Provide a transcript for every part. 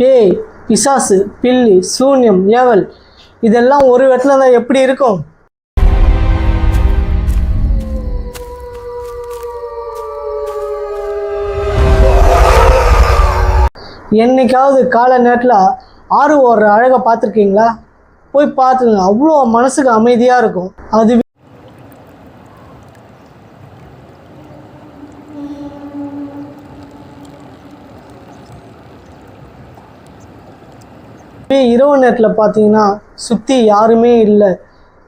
பேய் பிசாசு பில்லி சூன்யம் ஏவல் இதெல்லாம் ஒரு இடத்துல தான் எப்படி இருக்கும்? என்னைக்காவது காலை நேரத்தில் ஆறு ஓடுற அழகை பார்த்துருக்கீங்களா? போய் பார்த்துங்க அவ்வளோ மனசுக்கு அமைதியாக இருக்கும். அது இதே இரவு நேரத்தில் பார்த்தீங்கன்னா சுற்றி யாருமே இல்லை.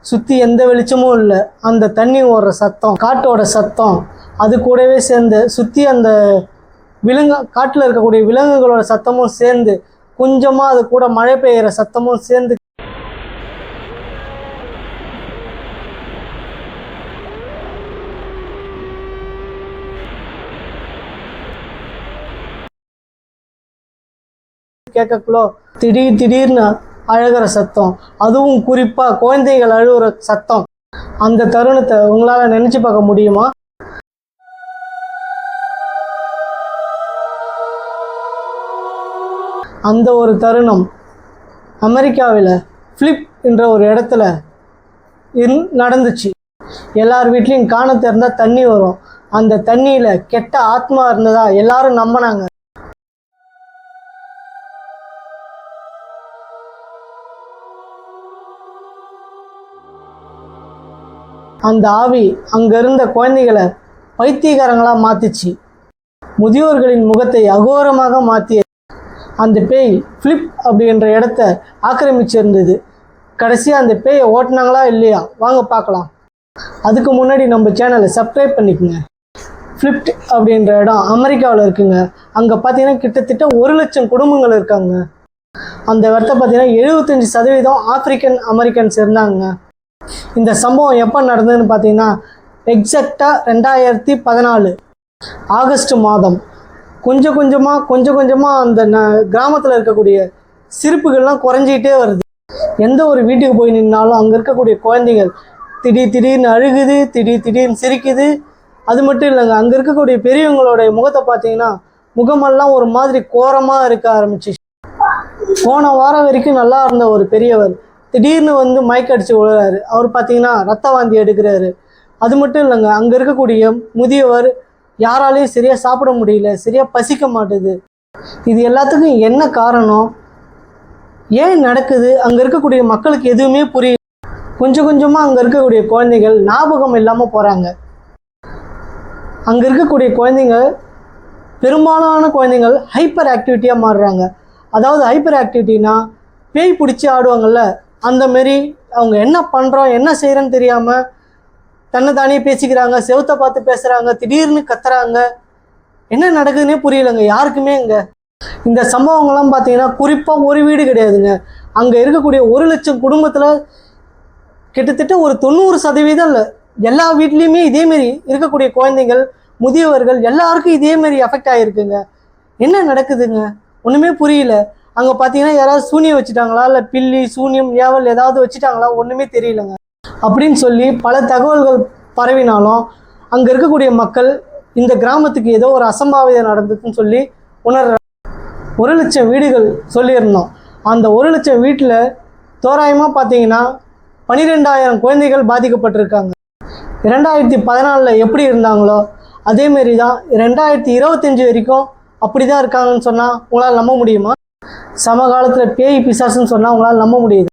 சுற்றி எந்த வெளிச்சமும் இல்லை. அந்த தண்ணி ஓடுற சத்தம் காட்டோட சத்தம் அது கூடவே சேர்ந்து சுற்றி அந்த விலங்கு காட்டில் இருக்கக்கூடிய விலங்குகளோட சத்தமும் சேர்ந்து கொஞ்சமாக அது கூட மழை பெய்கிற சத்தமும் சேர்ந்து கேட்கக்குள்ள திடீர் திடீர்னு அழுகிற சத்தம். அதுவும் குறிப்பாக குழந்தைகள் அழுகிற சத்தம். அந்த தருணத்தை உங்களால் நினச்சி பார்க்க முடியுமா? அந்த ஒரு தருணம் அமெரிக்காவில் ஃப்ளிப் என்ற ஒரு இடத்துல இரு நடந்துச்சு. எல்லார் வீட்லேயும் காண திறந்தால் தண்ணி வரும். அந்த தண்ணியில் கெட்ட ஆத்மா இருந்ததா எல்லாரும் நம்பினாங்க. அந்த ஆவி அங்கிருந்த குழந்தைகளை பைத்தியகாரங்களாக மாற்றிச்சு முதியோர்களின் முகத்தை அகோரமாக மாற்றிய அந்த பேய் ஃப்ளிப் அப்படின்ற இடத்த ஆக்கிரமிச்சிருந்தது. கடைசியாக அந்த பேயை ஓட்டுனாங்களா இல்லையா? வாங்க பார்க்கலாம். அதுக்கு முன்னாடி நம்ம சேனலை சப்ஸ்கிரைப் பண்ணிக்கோங்க. ஃப்ளிப்ட் அப்படின்ற இடம் அமெரிக்காவில் இருக்குங்க. அங்கே பார்த்தீங்கன்னா கிட்டத்தட்ட ஒரு லட்சம் குடும்பங்கள் இருக்காங்க. அந்த இடத்த பார்த்தீங்கன்னா எழுபத்தஞ்சி சதவீதம் ஆப்பிரிக்கன் அமெரிக்கன்ஸ் இருந்தாங்க. இந்த சம்பவம் எப்போ நடந்ததுன்னு பார்த்தீங்கன்னா எக்ஸாக்டாக ரெண்டாயிரத்தி பதினாலு ஆகஸ்ட் மாதம். கொஞ்சம் கொஞ்சமாக கொஞ்சம் கொஞ்சமாக அந்த ந கிராமத்தில் இருக்கக்கூடிய சிரிப்புகள்லாம் குறைஞ்சிக்கிட்டே வருது. எந்த ஒரு வீட்டுக்கு போய் நின்னாலும் அங்கே இருக்கக்கூடிய குழந்தைகள் திடீர் திடீர்னு அழுகுது திடீர் திடீர்னு சிரிக்குது. அது மட்டும் இல்லைங்க அங்கே இருக்கக்கூடிய பெரியவங்களுடைய முகத்தை பார்த்தீங்கன்னா முகமெல்லாம் ஒரு மாதிரி கோரமாக இருக்க ஆரம்பிச்சிச்சு. போன வாரம் வரைக்கும் நல்லா இருந்த ஒரு பெரியவர். திடீர்னு வந்து மயக்க அடித்து விழுறாரு அவர் பார்த்தீங்கன்னா ரத்த வாந்தி எடுக்கிறாரு. அது மட்டும் இல்லைங்க அங்கே இருக்கக்கூடிய முதியவர் யாராலையும் சரியாக சாப்பிட முடியல சரியாக பசிக்க மாட்டுது. இது எல்லாத்துக்கும் என்ன காரணம்? ஏன் நடக்குது? அங்கே இருக்கக்கூடிய மக்களுக்கு எதுவுமே புரியல. கொஞ்சம் கொஞ்சமாக அங்கே இருக்கக்கூடிய குழந்தைகள் ஞாபகம் இல்லாமல் போகிறாங்க அங்கே இருக்கக்கூடிய குழந்தைங்க பெரும்பாலான குழந்தைகள் ஹைப்பர் ஆக்டிவிட்டியாக மாறுறாங்க. அதாவது ஹைப்பர் ஆக்டிவிட்டினா பேய் பிடிச்சி ஆடுவாங்கள்ல அந்த மாரி அவங்க என்ன பண்ணுறோம் என்ன செய்கிறோன்னு தெரியாமல் தன்னை தானே பேசிக்கிறாங்க செவத்தை பார்த்து பேசுகிறாங்க திடீர்னு கத்துறாங்க. என்ன நடக்குதுன்னே புரியலைங்க யாருக்குமே இங்கே. இந்த சம்பவங்கள்லாம் பார்த்தீங்கன்னா குறிப்பாக ஒரு வீடு கிடையாதுங்க. அங்கே இருக்கக்கூடிய ஒரு லட்சம் குடும்பத்தில் கிட்டத்தட்ட ஒரு தொண்ணூறு சதவீதம் இல்லை எல்லா வீட்லேயுமே இதேமாரி இருக்கக்கூடிய குழந்தைகள் முதியவர்கள் எல்லாருக்கும் இதேமாரி அஃபெக்ட் ஆகிருக்குங்க என்ன நடக்குதுங்க? ஒன்றுமே புரியல. அங்கே பார்த்தீங்கன்னா யாராவது சூனியம் வச்சுட்டாங்களா? இல்லை பில்லி சூனியம் ஏவல் ஏதாவது வச்சுட்டாங்களா? ஒன்றுமே தெரியலங்க. அப்படின்னு சொல்லி பல தகவல்கள் பரவினாலும் அங்கே இருக்கக்கூடிய மக்கள் இந்த கிராமத்துக்கு ஏதோ ஒரு அசம்பாவிதம் நடந்ததுன்னு சொல்லி உணர்ற ஒரு லட்சம் வீடுகள் சொல்லியிருந்தோம். அந்த ஒரு லட்சம் வீட்டில் தோராயமாக பார்த்தீங்கன்னா பனிரெண்டாயிரம் குழந்தைகள் பாதிக்கப்பட்டிருக்காங்க. இரண்டாயிரத்தி பதினாலில் எப்படி இருந்தாங்களோ அதேமாரி தான் ரெண்டாயிரத்தி இருபத்தஞ்சி வரைக்கும் அப்படி தான் இருக்காங்கன்னு சொன்னால் உங்களால் நம்ப முடியுமா? சமகாலத்தில் பேய் பிசாசுன்னு சொன்னால் அவங்களால் நம்ப முடியுது.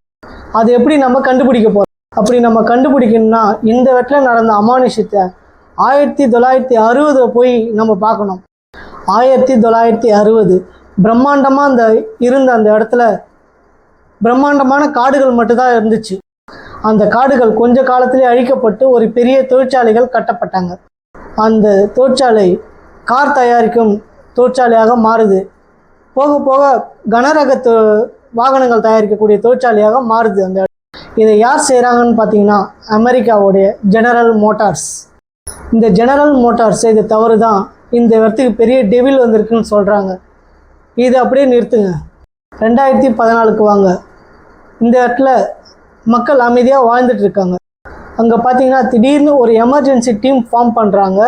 அது எப்படி நம்ம கண்டுபிடிக்க போகிறோம் அப்படி நம்ம கண்டுபிடிக்கணும்னா இந்த வெட்டில் நடந்த அமானுஷத்தை ஆயிரத்தி தொள்ளாயிரத்தி அறுபது போய் நம்ம பார்க்கணும். ஆயிரத்தி தொள்ளாயிரத்தி அறுபது. பிரம்மாண்டமாக அந்த இருந்த அந்த இடத்துல பிரம்மாண்டமான காடுகள் மட்டும்தான் இருந்துச்சு. அந்த காடுகள் கொஞ்ச காலத்திலே அழிக்கப்பட்டு ஒரு பெரிய தொழிற்சாலைகள் கட்டப்பட்டாங்க. அந்த தொழிற்சாலை கார் தயாரிக்கும் தொழிற்சாலையாக மாறுது. போக போக கனரக தொ வாகனங்கள் தயாரிக்கக்கூடிய தொழிற்சாலையாக மாறுது அந்த இடம். இதை யார் செய்கிறாங்கன்னு பார்த்தீங்கன்னா அமெரிக்காவுடைய ஜெனரல் மோட்டார்ஸ் இந்த ஜெனரல் மோட்டார்ஸ் இது தவறு தான் இந்த இடத்துக்கு பெரிய டெவில் வந்திருக்குன்னு சொல்கிறாங்க இது அப்படியே நிறுத்துங்க. ரெண்டாயிரத்தி பதினாலுக்கு வாங்க. இந்த இடத்துல மக்கள் அமைதியாக வாழ்ந்துட்டு இருக்காங்க. அங்கே பார்த்தீங்கன்னா திடீர்னு ஒரு எமர்ஜென்சி டீம் ஃபார்ம் பண்ணுறாங்க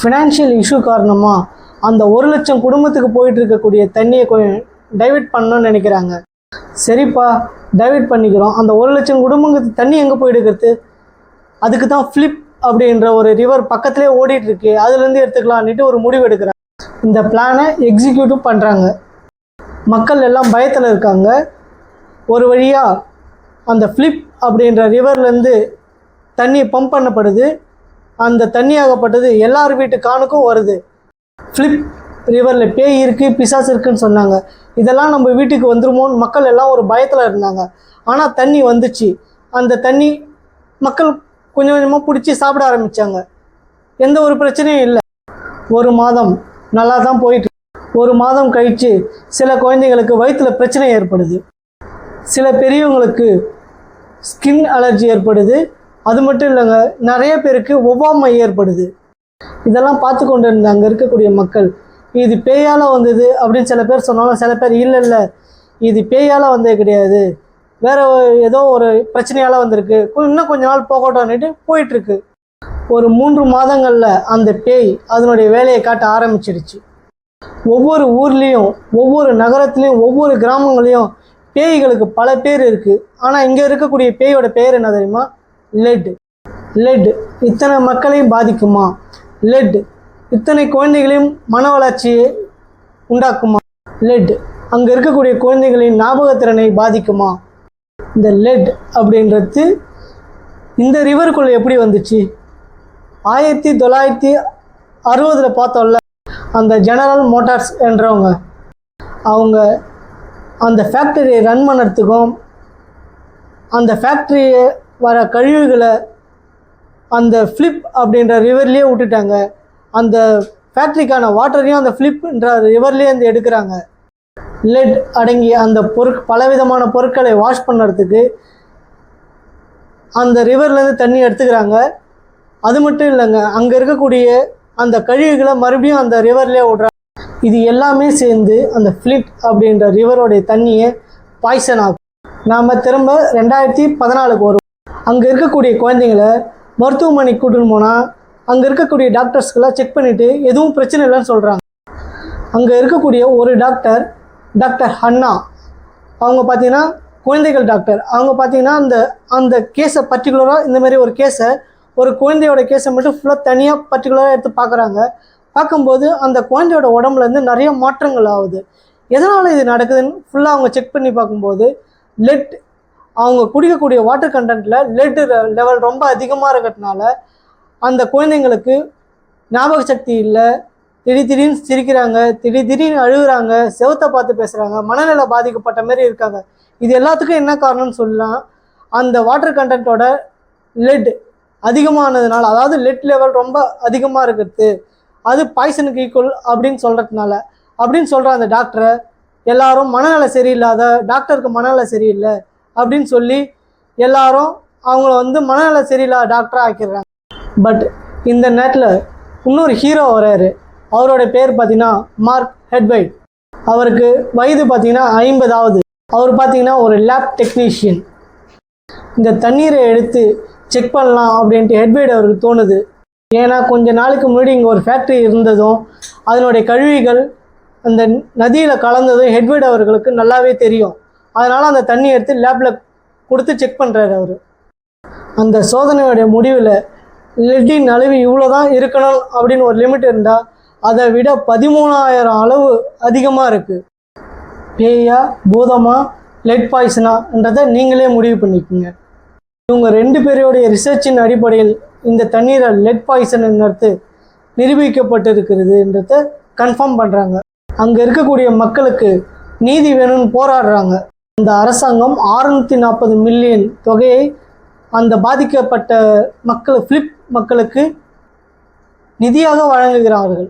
ஃபினான்ஷியல் இஷ்யூ காரணமாக அந்த ஒரு லட்சம் குடும்பத்துக்கு போயிட்டு இருக்கக்கூடிய தண்ணியை கொஞ்சம் டைவர்ட் பண்ணணும்னு நினைக்கிறாங்க. சரிப்பா டைவர்ட் பண்ணிக்கிறோம். அந்த ஒரு லட்சம் குடும்பங்களுக்கு தண்ணி எங்கே போய் அதுக்கு தான் ஃப்ளிப் அப்படின்ற ஒரு ரிவர் பக்கத்துலேயே ஓடிட்டு இருக்கு. அதுலேருந்து எடுத்துக்கலான்னுட்டு ஒரு முடிவு எடுக்கிறாங்க. இந்த பிளானை எக்ஸிக்யூட்டிவ் பண்ணுறாங்க மக்கள் எல்லாம் பயத்தில் இருக்காங்க. ஒரு வழியாக அந்த ஃப்ளிப் அப்படின்ற ரிவர்லேருந்து தண்ணி பம்ப் பண்ணப்படுது. அந்த தண்ணி ஆகப்பட்டது எல்லார் வீட்டு காணுக்கும் வருது. ஃப்ளிப் ரிவரில் பேய் இருக்குது பிசாஸ் இருக்குன்னு சொன்னாங்க. இதெல்லாம் நம்ம வீட்டுக்கு வந்துருமோன்னு மக்கள் எல்லாம் ஒரு பயத்தில் இருந்தாங்க. ஆனால் தண்ணி வந்துச்சு. அந்த தண்ணி மக்கள் கொஞ்சம் கொஞ்சமாக பிடிச்சி சாப்பிட ஆரம்பித்தாங்க எந்த ஒரு பிரச்சனையும் இல்லை. ஒரு மாதம் நல்லா தான் போயிட்டு ஒரு மாதம் கழித்து சில குழந்தைங்களுக்கு வயிற்றில் பிரச்சனை ஏற்படுது. சில பெரியவங்களுக்கு ஸ்கின் அலர்ஜி ஏற்படுது. அது மட்டும் இல்லைங்க நிறைய பேருக்கு ஒவ்வாமை ஏற்படுது. இதெல்லாம் பார்த்து கொண்டு இருந்த அங்கே இருக்கக்கூடிய மக்கள் இது பேயால் வந்தது அப்படின்னு சில பேர் சொன்னாலும் சில பேர் இல்லை இல்லை. இது பேயால் வந்தது கிடையாது. வேற ஏதோ ஒரு பிரச்சனையால் வந்திருக்கு. இன்னும் கொஞ்ச நாள் போகட்டோன்னுட்டு போயிட்டுருக்கு. ஒரு மூன்று மாதங்களில் அந்த பேய் அதனுடைய வேலையை காட்ட ஆரம்பிச்சிடுச்சு ஒவ்வொரு ஊர்லேயும் ஒவ்வொரு நகரத்துலேயும் ஒவ்வொரு கிராமங்களையும் பேய்களுக்கு பல பேர் இருக்குது ஆனால் இங்கே இருக்கக்கூடிய பேயோட பேர் என்ன தெரியுமா? லெட். லெட். இத்தனை மக்களையும் பாதிக்குமா? லெட். இத்தனை குழந்தைகளையும் மன வளர்ச்சியை உண்டாக்குமா? லெட். அங்கே இருக்கக்கூடிய குழந்தைகளின் ஞாபகத்திறனை பாதிக்குமா? இந்த லெட் அப்படின்றது இந்த ரிவருக்குள்ளே எப்படி வந்துச்சு? ஆயிரத்தி தொள்ளாயிரத்தி அறுபதில் பார்த்தோம்ல அந்த ஜெனரல் மோட்டார்ஸ் என்றவங்க அவங்க அந்த ஃபேக்டரியை ரன் பண்ணுறதுக்கும் அந்த ஃபேக்ட்ரியை வர கழிவுகளை அந்த ஃப்ளிப் அப்படின்ற ரிவர்லேயே விட்டுட்டாங்க. அந்த ஃபேக்ட்ரிக்கான வாட்டரையும் அந்த ஃப்ளிப்ன்ற ரிவர்லேயே வந்து எடுக்கிறாங்க. லெட் அடங்கிய அந்த பொருட் பலவிதமான பொருட்களை வாஷ் பண்ணுறதுக்கு அந்த ரிவர்லேருந்து தண்ணி எடுத்துக்கிறாங்க. அது மட்டும் இல்லைங்க அங்கே இருக்கக்கூடிய அந்த கழிவுகளை மறுபடியும் அந்த ரிவர்லேயே விடுறாங்க. இது எல்லாமே சேர்ந்து அந்த ஃப்ளிட் அப்படின்ற ரிவரோடைய தண்ணியை பாய்சன் ஆகும் நாம் திரும்ப ரெண்டாயிரத்தி பதினாலுக்கு வருவோம். அங்கே இருக்கக்கூடிய குழந்தைங்களை மருத்துவமனைக்கு கூட்டின்னு போனால் அங்கே இருக்கக்கூடிய டாக்டர்ஸ்க்கெல்லாம் செக் பண்ணிவிட்டு எதுவும் பிரச்சனை இல்லைன்னு சொல்கிறாங்க அங்கே இருக்கக்கூடிய ஒரு டாக்டர் டாக்டர் ஹன்னா அவங்க பார்த்தீங்கன்னா குழந்தைகள் டாக்டர் அவங்க பார்த்தீங்கன்னா அந்த அந்த கேஸை பர்டிகுலராக இந்த மாதிரி ஒரு கேஸை ஒரு குழந்தையோட கேஸை மட்டும் ஃபுல்லாக தனியாக பர்டிகுலராக எடுத்து பார்க்குறாங்க பார்க்கும்போது அந்த குழந்தையோட உடம்புலேருந்து நிறைய மாற்றங்கள் ஆகுது. எதனால் இது நடக்குதுன்னு ஃபுல்லாக அவங்க செக் பண்ணி பார்க்கும்போது லெட் அவங்க குடிக்கக்கூடிய வாட்டர் கண்டென்ட்டில் லெட் லெவல் ரொம்ப அதிகமாக இருக்கிறதுனால அந்த குழந்தைங்களுக்கு ஞாபக சக்தி இல்லை. திடீர் திடீர்னு சிரிக்கிறாங்க திடீர் திடீர்னு அழுகுறாங்க செவத்தை பார்த்து பேசுகிறாங்க மனநிலை பாதிக்கப்பட்ட மாதிரி இருக்காங்க. இது எல்லாத்துக்கும் என்ன காரணம்னு சொல்லலாம்? அந்த வாட்டர் கண்டென்ட்டோட லெட் அதிகமானதுனால அதாவது லெட் லெவல் ரொம்ப அதிகமாக இருக்கிறது. அது பாய்சனுக்கு ஈக்குவல் அப்படின்னு சொல்கிறதுனால அப்படின்னு சொல்கிற அந்த டாக்டரை எல்லாரும் மனநலம் சரியில்லாத டாக்டருக்கு மனநலம் சரியில்லை. அப்படின்னு சொல்லி எல்லாரும் அவங்கள வந்து மனநல சரியில்லாத டாக்டராக ஆக்கிடுறாங்க. பட் இந்த நேரத்தில் இன்னொரு ஹீரோ வராரு அவரோட பேர் பார்த்தீங்கன்னா மார்க் ஹெட்வைட். அவருக்கு வயது பார்த்தீங்கன்னா ஐம்பதாவது. அவர் பார்த்தீங்கன்னா ஒரு லேப் டெக்னீஷியன் இந்த தண்ணீரை எடுத்து செக் பண்ணலாம் அப்படின்ட்டு ஹெட்வைட் அவருக்கு தோணுது. ஏன்னா கொஞ்ச நாளுக்கு முன்னாடி இங்கே ஒரு ஃபேக்ட்ரி இருந்ததும் அதனுடைய கழிவுகள் அந்த நதியில் கலந்ததும் ஹெட்வைட் அவர்களுக்கு நல்லாவே தெரியும். அதனால் அந்த தண்ணி எடுத்து லேப்பில் கொடுத்து செக் பண்ணுறாரு அவர். அந்த சோதனையுடைய முடிவில் லெட்டின் அளவு இவ்வளோ தான் இருக்கணும் அப்படின்னு ஒரு லிமிட் இருந்தால் அதை விட பதிமூணாயிரம் அளவு அதிகமாக இருக்குது பேயா பூதமா லெட் பாய்சனான்றதை நீங்களே முடிவு பண்ணிக்கோங்க. இவங்க ரெண்டு பேருடைய ரிசர்ச்சின் அடிப்படையில் இந்த தண்ணீரை லெட் பாய்சன்ங்கிறது நிரூபிக்கப்பட்டிருக்கிறதுன்றத கன்ஃபார்ம் பண்ணுறாங்க அங்கே இருக்கக்கூடிய மக்களுக்கு நீதி வேணும்னு போராடுறாங்க. இந்த அரசாங்கம் 640 நாற்பது மில்லியன் தொகையை அந்த பாதிக்கப்பட்ட மக்கள் ஃபிலிப் மக்களுக்கு நிதியாக வழங்குகிறார்கள்.